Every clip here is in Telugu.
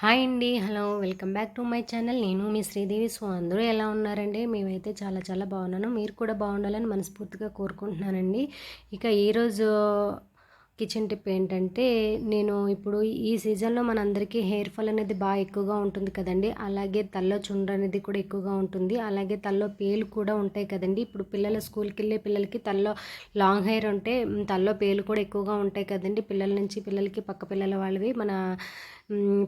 హాయ్ అండి. Hello welcome back to my channel. నేను మీ శ్రీదేవి. సో అందరూ ఎలా ఉన్నారండి? మేమైతే చాలా చాలా బాగున్నాను. మీరు కూడా బాగుండాలని మనస్ఫూర్తిగా కోరుకుంటున్నానండి. ఇక ఈరోజు కిచెన్ టిప్ ఏంటంటే నేను ఇప్పుడు ఈ సీజన్లో మనందరికీ హెయిర్ ఫాల్ అనేది బాగా ఎక్కువగా ఉంటుంది కదండి. అలాగే తల్లో చుండ్ర అనేది కూడా ఎక్కువగా ఉంటుంది. అలాగే తల్లో పేలు కూడా ఉంటాయి కదండి. ఇప్పుడు పిల్లల స్కూల్కి వెళ్ళే పిల్లలకి తల్లో లాంగ్ హెయిర్ ఉంటే తల్లో పేలు కూడా ఎక్కువగా ఉంటాయి కదండి. పిల్లల నుంచి పిల్లలకి పక్క పిల్లల వాళ్ళవి. మన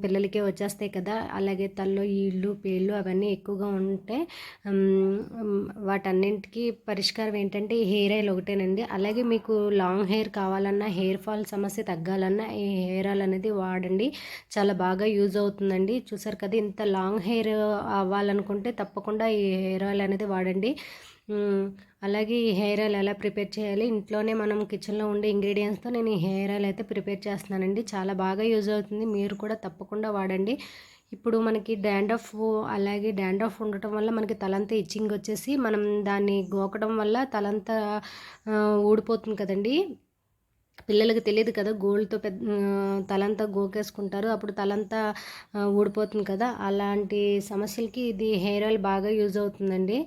పిల్లలకే వచ్చేస్తాయి కదా. అలాగే తల్లో ఈళ్ళు పేళ్ళు అవన్నీ ఎక్కువగా ఉంటే వాటన్నింటికి పరిష్కారం ఏంటంటే ఈ హెయిర్ ఆయిల్ ఒకటేనండి. అలాగే మీకు లాంగ్ హెయిర్ కావాలన్నా హెయిర్ ఫాల్ సమస్య తగ్గాలన్నా ఈ హెయిర్ ఆయిల్ అనేది వాడండి. చాలా బాగా యూజ్ అవుతుందండి. చూసారు కదా ఇంత లాంగ్ హెయిర్ అవ్వాలనుకుంటే తప్పకుండా ఈ హెయిర్ ఆయిల్ అనేది వాడండి. అలాగే ఈ హెయిర్ ఆయిల్ ఎలా ప్రిపేర్ చేయాలి? ఇంట్లోనే మనం కిచెన్లో ఉండే ఇంగ్రీడియంట్స్తో నేను ఈ హెయిర్ ఆయిల్ అయితే ప్రిపేర్ చేస్తున్నానండి. చాలా బాగా యూజ్ అవుతుంది. మీరు కూడా తప్పకుండా వాడండి. ఇప్పుడు మనకి డాండ్రఫ్ అలాగే డాండ్రఫ్ ఉండటం వల్ల మనకి తలంతా ఇచ్చింగ్ వచ్చేసి మనం దాన్ని గోకడం వల్ల తలంతా ఊడిపోతుంది కదండి. పిల్లలకి తెలియదు కదా గోల్డ్తో పెద్ద తలంతా గోకేసుకుంటారు. అప్పుడు తలంతా ఊడిపోతుంది కదా. అలాంటి సమస్యలకి ఇది హెయిర్ ఆయిల్ బాగా యూజ్ అవుతుందండి.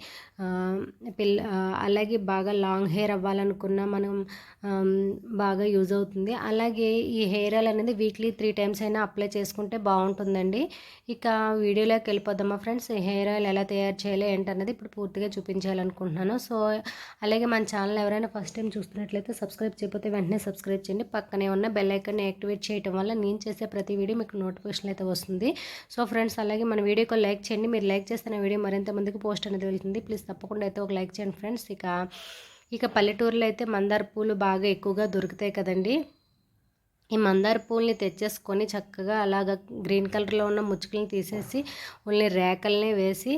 పిల్ల అలాగే బాగా లాంగ్ హెయిర్ అవ్వాలనుకున్నా మనం బాగా యూజ్ అవుతుంది. అలాగే ఈ హెయిర్ ఆయిల్ అనేది వీక్లీ త్రీ టైమ్స్ అయినా అప్లై చేసుకుంటే బాగుంటుందండి. ఇక వీడియోలోకి వెళ్ళిపోద్దామా ఫ్రెండ్స్? హెయిర్ ఆయిల్ ఎలా తయారు చేయాలి ఏంటన్నది ఇప్పుడు పూర్తిగా చూపించాలనుకుంటున్నాను. సో అలాగే మన ఛానల్ ఎవరైనా ఫస్ట్ టైం చూస్తున్నట్లయితే సబ్స్క్రైబ్ చేయకపోతే వెంటనే సబ్స్క్రైబ్ చేయండి. పక్కనే ఉన్న బెల్ ఐకాన్ని యాక్టివేట్ చేయడం వల్ల నేను చేసే ప్రతి వీడియో మీకు నోటిఫికేషన్ అయితే వస్తుంది. సో ఫ్రెండ్స్ అలాగే మన వీడియోకి లైక్ చేయండి. మీరు లైక్ చేస్తే వీడియో మరింత మందికి పోస్ట్ అనేది వెళ్తుంది. ప్లీజ్ తప్పకుండా అయితే ఒక లైక్ చేయండి ఫ్రెండ్స్. ఇక ఇక పల్లెటూరులో అయితే మందార పూలు బాగా ఎక్కువగా దొరుకుతాయి కదండి. ఈ మందార పూలని తెచ్చేసుకొని చక్కగా అలాగ గ్రీన్ కలర్లో ఉన్న ముచ్చుకల్ని తీసేసి ఓన్లీ రేకల్ని వేసి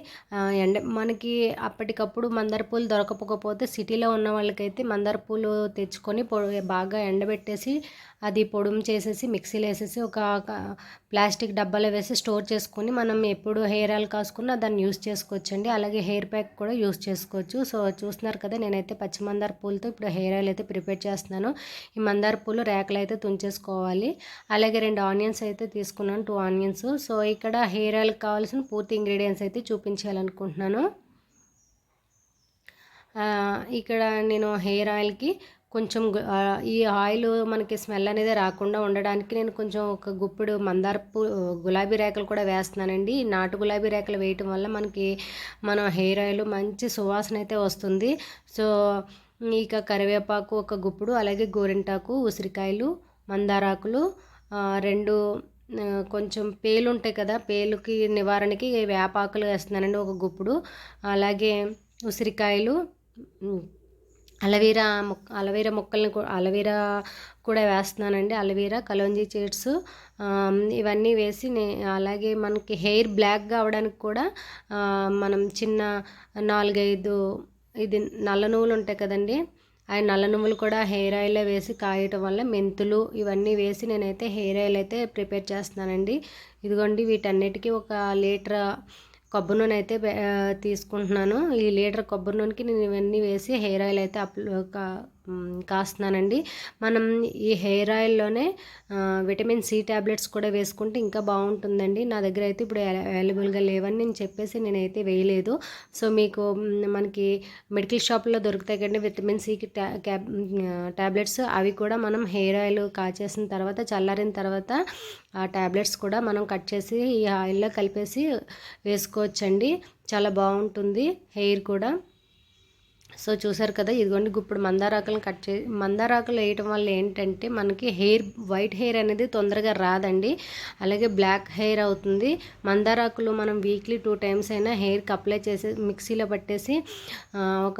ఎండ మనకి అప్పటికప్పుడు మందార పూలు దొరకకపోతే సిటీలో ఉన్న వాళ్ళకైతే మందార పూలు తెచ్చుకొని బాగా ఎండబెట్టేసి అది పొడుము చేసేసి మిక్సీలో వేసేసి ఒక ప్లాస్టిక్ డబ్బాలో వేసి స్టోర్ చేసుకొని మనం ఎప్పుడు హెయిర్ ఆయిల్ కాసుకున్నా దాన్ని యూస్ చేసుకోవచ్చండి. అలాగే హెయిర్ ప్యాక్ కూడా యూస్ చేసుకోవచ్చు. సో చూస్తున్నారు కదా నేనైతే పచ్చి మందార పూలతో ఇప్పుడు హెయిర్ ఆయిల్ అయితే ప్రిపేర్ చేస్తున్నాను. ఈ మందార పూలు ర్యాకులు అయితే తుంచేసుకోవాలి. అలాగే రెండు ఆనియన్స్ అయితే తీసుకున్నాను టూ ఆనియన్స్. సో ఇక్కడ హెయిర్ ఆయిల్ కావాల్సిన పూర్తి ఇంగ్రీడియంట్స్ అయితే చూపించాలనుకుంటున్నాను. ఇక్కడ నేను హెయిర్ ఆయిల్కి కొంచెం ఈ ఆయిల్ మనకి స్మెల్ అనేది రాకుండా ఉండడానికి నేను కొంచెం ఒక గుప్పుడు మందారపు గులాబీ రేఖలు కూడా వేస్తున్నానండి. నాటు గులాబీ రేఖలు వేయటం వల్ల మనకి మన హెయిర్ ఆయిల్ మంచి సువాసన అయితే వస్తుంది. సో ఇక కరివేపాకు ఒక గుప్పుడు అలాగే గోరింటాకు ఉసిరికాయలు మందారాకులు రెండు కొంచెం పేలు ఉంటాయి కదా పేలుకి నివారణకి వేపాకులు వేస్తున్నానండి ఒక గుప్పుడు. అలాగే ఉసిరికాయలు అలవీరా మొక్క అలవీరా మొక్కల్ని అలవీరా కూడా వేస్తున్నానండి. అలవీరా కలోంజీ చీడ్స్ ఇవన్నీ వేసి అలాగే మనకి హెయిర్ బ్లాక్గా అవడానికి కూడా మనం చిన్న నాలుగైదు ఇది నల్ల నువ్వులు ఉంటాయి కదండి. ఆ నల్ల నువ్వులు కూడా హెయిర్ ఆయిల్లో వేసి కాయటం వల్ల మెంతులు ఇవన్నీ వేసి నేనైతే హెయిర్ ఆయిల్ అయితే ప్రిపేర్ చేస్తున్నానండి. ఇదిగోండి వీటన్నిటికీ ఒక లీటర్ కొబ్బరి నూనె అయితే తీసుకుంటున్నాను. ఈ లీటర్ కొబ్బరి నూనెకి నేను ఇవన్నీ వేసి హెయిర్ ఆయిల్ అయితే అప్లో కాస్తున్నానండి. మనం ఈ హెయిర్ ఆయిల్లోనే విటమిన్ సి ట్యాబ్లెట్స్ కూడా వేసుకుంటే ఇంకా బాగుంటుందండి. నా దగ్గర అయితే ఇప్పుడు అవైలబుల్గా లేవని నేను చెప్పేసి నేనైతే వేయలేదు. సో మీకు మనకి మెడికల్ షాప్లో దొరుకుతాయి కండి విటమిన్ సి ట్యాబ్లెట్స్ అవి కూడా మనం హెయిర్ ఆయిల్ కాచేసిన తర్వాత చల్లారిన తర్వాత ఆ ట్యాబ్లెట్స్ కూడా మనం కట్ చేసి ఈ ఆయిల్లో కలిపేసి వేసుకోవచ్చండి. చాలా బాగుంటుంది హెయిర్ కూడా. సో చూసారు కదా ఇదిగోండి ఇప్పుడు మందారాకులను కట్ చే మందారాకులు వేయటం వల్ల ఏంటంటే మనకి హెయిర్ వైట్ హెయిర్ అనేది తొందరగా రాదండి. అలాగే బ్లాక్ హెయిర్ అవుతుంది. మందారాకులు మనం వీక్లీ టూ టైమ్స్ అయినా హెయిర్కి అప్లై చేసి మిక్సీలో పట్టేసి ఒక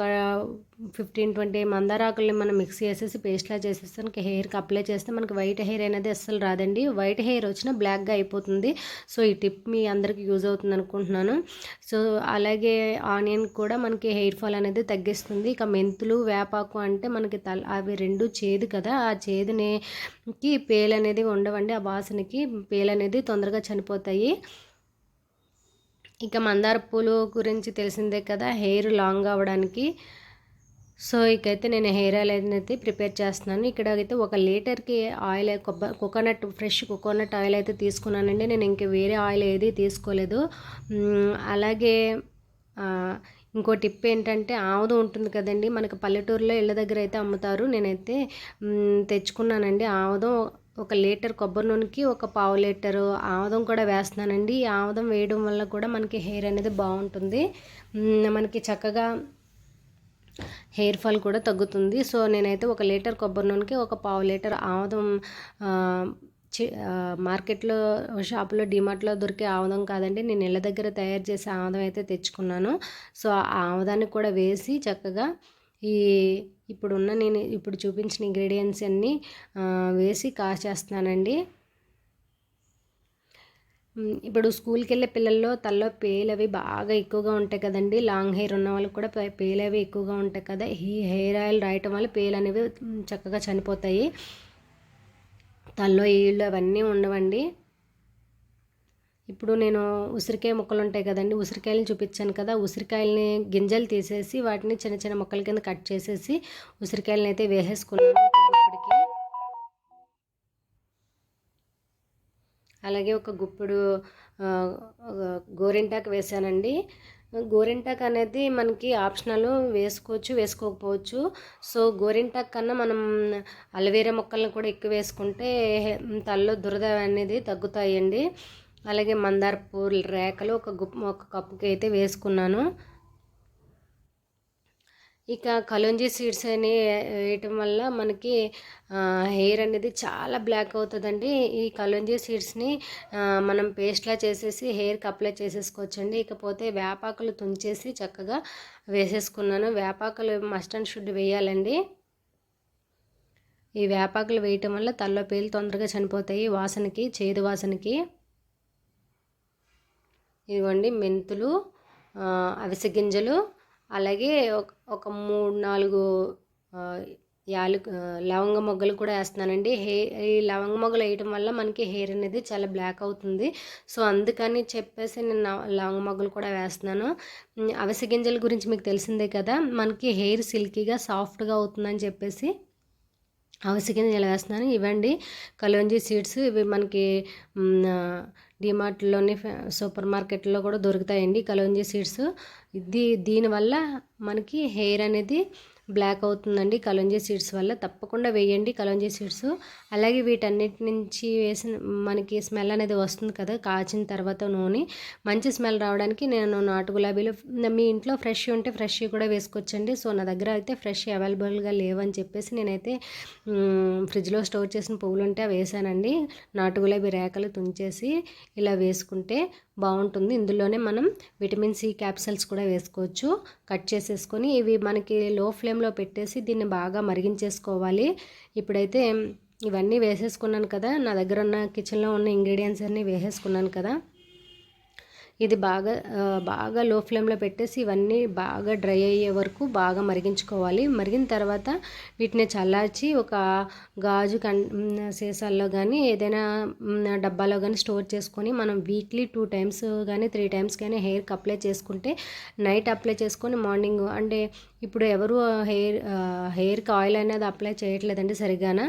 ఫిఫ్టీన్ ట్వంటీ మందారాకుల్ని మనం మిక్సీ చేసేసి పేస్ట్లా చేసేసి హెయిర్కి అప్లై చేస్తే మనకి వైట్ హెయిర్ అనేది అస్సలు రాదండి. వైట్ హెయిర్ వచ్చినా బ్లాక్గా అయిపోతుంది. సో ఈ టిప్ మీ అందరికి యూజ్ అవుతుంది అనుకుంటున్నాను. సో అలాగే ఆనియన్ కూడా మనకి హెయిర్ ఫాల్ అనేది తగ్గిస్తుంది. ఇక మెంతులు వేపాకు అంటే మనకి తల అవి రెండు చేదు కదా. ఆ చేదునికి పేలు అనేది ఉండవండి. ఆ వాసనకి పేలు అనేది తొందరగా చనిపోతాయి. ఇక మందార పూలు గురించి తెలిసిందే కదా. హెయిర్ లాంగ్ అవ్వడానికి సో ఇకైతే నేను హెయిర్ ఆయిల్ అయితే ప్రిపేర్ చేస్తున్నాను. ఇక్కడ అయితే ఒక లీటర్కి ఆయిల్ కొబ్బరి కోకోనట్ ఫ్రెష్ కోకోనట్ ఆయిల్ అయితే తీసుకున్నానండి. నేను ఇంక వేరే ఆయిల్ ఏది తీసుకోలేదు. అలాగే ఇంకో టిప్ ఏంటంటే ఆముదం ఉంటుంది కదండి. మనకి పల్లెటూరులో ఇళ్ళ దగ్గర అయితే అమ్ముతారు. నేనైతే తెచ్చుకున్నానండి ఆముదం. ఒక లీటర్ కొబ్బరి నూనెకి ఒక పావు లీటరు ఆముదం కూడా వేస్తున్నానండి. ఈ ఆముదం వేయడం వల్ల కూడా మనకి హెయిర్ అనేది బాగుంటుంది. మనకి చక్కగా హెయిర్ ఫాల్ కూడా తగ్గుతుంది. సో నేనైతే ఒక లీటర్ కొబ్బరి నూనెకి ఒక పావు లీటర్ ఆముదం మార్కెట్లో షాపులో డిమార్ట్లో దొరికే ఆముదం కాదండి. నేను ఇళ్ళ దగ్గర తయారు చేసే ఆముదం అయితే తెచ్చుకున్నాను. సో ఆ ఆముదాన్ని కూడా వేసి చక్కగా ఈ ఇప్పుడున్న నేను ఇప్పుడు చూపించిన ఇంగ్రీడియంట్స్ అన్నీ వేసి కాచేస్తున్నానండి ఇప్పుడు స్కూల్కి వెళ్ళే పిల్లల్లో తల్లో పేలు అవి బాగా ఎక్కువగా ఉంటాయి కదండి. లాంగ్ హెయిర్ ఉన్న వాళ్ళకి కూడా పేలు అవి ఎక్కువగా ఉంటాయి కదా. ఈ హెయిర్ ఆయిల్ రాయటం వల్ల పేలు అనేవి చక్కగా చనిపోతాయి. తల్లో ఈళ్ళు అవన్నీ ఉండవండి. ఇప్పుడు నేను ఉసిరికాయ ముక్కలు ఉంటాయి కదండి. ఉసిరికాయలను చూపించాను కదా. ఉసిరికాయలని గింజలు తీసేసి వాటిని చిన్న చిన్న ముక్కల కింద కట్ చేసేసి ఉసిరికాయలను అయితే వేసేసుకున్నాను. అలాగే ఒక గుప్పుడు గోరింటాకు వేసానండి గోరింటాక్ అనేది మనకి ఆప్షనల్ వేసుకోవచ్చు వేసుకోకపోవచ్చు. సో గోరింటాక్ కన్నా మనం అలవేరా మొక్కలను కూడా ఎక్కువ వేసుకుంటే తలలో దురద అనేది తగ్గుతాయండి. అలాగే మందార పూల రేకలు ఒక గుప్ ఒక కప్పుకి అయితే వేసుకున్నాను. ఇక కలుంజీ సీడ్స్ అని వేయటం వల్ల మనకి హెయిర్ అనేది చాలా బ్లాక్ అవుతుందండి. ఈ కలుంజీ సీడ్స్ని మనం పేస్ట్లా చేసేసి హెయిర్కి అప్లై చేసేసుకోవచ్చండి. ఇకపోతే వేపాకులు తుంచేసి చక్కగా వేసేసుకున్నాను. వేపాకులు మస్ట్ అండ్ షుడ్ వేయాలండి. ఈ వేపాకులు వేయటం వల్ల తల్లో పేలు తొందరగా చనిపోతాయి వాసనకి చేదు వాసనకి. ఇదిగోండి మెంతులు అవిసె గింజలు అలాగే ఒక ఒక మూడు నాలుగు యాలు లవంగ మొగ్గలు కూడా వేస్తున్నానండి. హెయిర్ ఈ లవంగ మొగ్గలు వేయటం వల్ల మనకి హెయిర్ అనేది చాలా బ్లాక్ అవుతుంది. సో అందుకని చెప్పేసి నేను లవంగ మొగ్గలు కూడా వేస్తున్నాను. అవిసె గింజల గురించి మీకు తెలిసిందే కదా మనకి హెయిర్ సిల్కీగా సాఫ్ట్గా అవుతుందని చెప్పేసి. హౌస్ కింద నిలవేస్తున్నాను. ఇవ్వండి. కలోంజీ సీడ్స్ ఇవి మనకి డిమార్ట్లోని సూపర్ మార్కెట్లో కూడా దొరుకుతాయండి కలోంజీ సీడ్స్. ఇది దీనివల్ల మనకి హెయిర్ అనేది బ్లాక్ అవుతుందండి కలంజీ సీడ్స్ వల్ల. తప్పకుండా వేయండి కలంజీ సీడ్స్. అలాగే వీటన్నిటి నుంచి వేసిన మనకి స్మెల్ అనేది వస్తుంది కదా కాచిన తర్వాత నూనె. మంచి స్మెల్ రావడానికి నేను నాటు గులాబీలు మీ ఇంట్లో ఫ్రెష్ ఉంటే ఫ్రెష్ కూడా వేసుకోవచ్చండి. సో నా దగ్గర అయితే ఫ్రెష్ అవైలబుల్గా లేవని చెప్పేసి నేనైతే ఫ్రిడ్జ్లో స్టోర్ చేసిన పువ్వులు ఉంటే వేసానండి. నాటు గులాబీ రేఖలు తుంచేసి ఇలా వేసుకుంటే బాగుంటుంది. ఇందులోనే మనం విటమిన్ సి క్యాప్సల్స్ కూడా వేసుకోవచ్చు. కట్ చేసేసుకొని ఇవి మనకి లో ఫ్లేమ్లో పెట్టేసి దీన్ని బాగా మరిగించేసుకోవాలి. ఇప్పుడైతే ఇవన్నీ వేసేసుకున్నాను కదా నా దగ్గర ఉన్న కిచెన్లో ఉన్న ఇంగ్రీడియంట్స్ అన్నీ వేసేసుకున్నాను కదా. ఇది బాగా బాగా లో ఫ్లేమ్లో పెట్టేసి ఇవన్నీ బాగా డ్రై అయ్యే వరకు బాగా మరిగించుకోవాలి. మరిగిన తర్వాత వీటిని చల్లార్చి ఒక గాజు కన్ సీసాల్లో కానీ ఏదైనా డబ్బాలో కానీ స్టోర్ చేసుకొని మనం వీక్లీ టూ టైమ్స్ కానీ త్రీ టైమ్స్ కానీ హెయిర్కి అప్లై చేసుకుంటే నైట్ అప్లై చేసుకొని మార్నింగ్ అంటే ఇప్పుడు ఎవరు హెయిర్ హెయిర్కి ఆయిల్ అనేది అప్లై చేయట్లేదండి సరిగాన.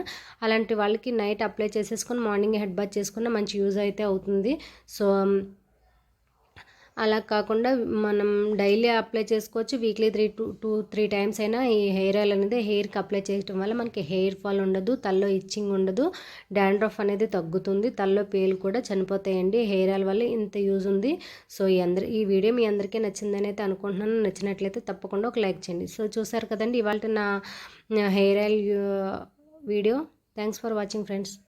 అలాంటి వాళ్ళకి నైట్ అప్లై చేసేసుకొని మార్నింగ్ హెడ్ బాత్ చేసుకున్న మంచి యూజ్ అయితే అవుతుంది. సో అలా కాకుండా మనం డైలీ అప్లై చేసుకోవచ్చు. Weekly three two two three times అయినా ఈ హెయిర్ ఆయిల్ అనేది హెయిర్కి అప్లై చేయడం వల్ల మనకి హెయిర్ ఫాల్ ఉండదు తల్లో ఇచ్చింగ్ ఉండదు డాండ్రఫ్ అనేది తగ్గుతుంది తల్లో పేలు కూడా చనిపోతాయండి. హెయిర్ ఆయిల్ వల్ల ఇంత యూజ్ ఉంది. సో ఈ అందరి ఈ వీడియో మీ అందరికీ నచ్చిందని అయితే అనుకుంటున్నాను. నచ్చినట్లయితే తప్పకుండా ఒక లైక్ చేయండి. సో చూసారు కదండి ఇవాళ నా hair oil video. Thanks for watching friends.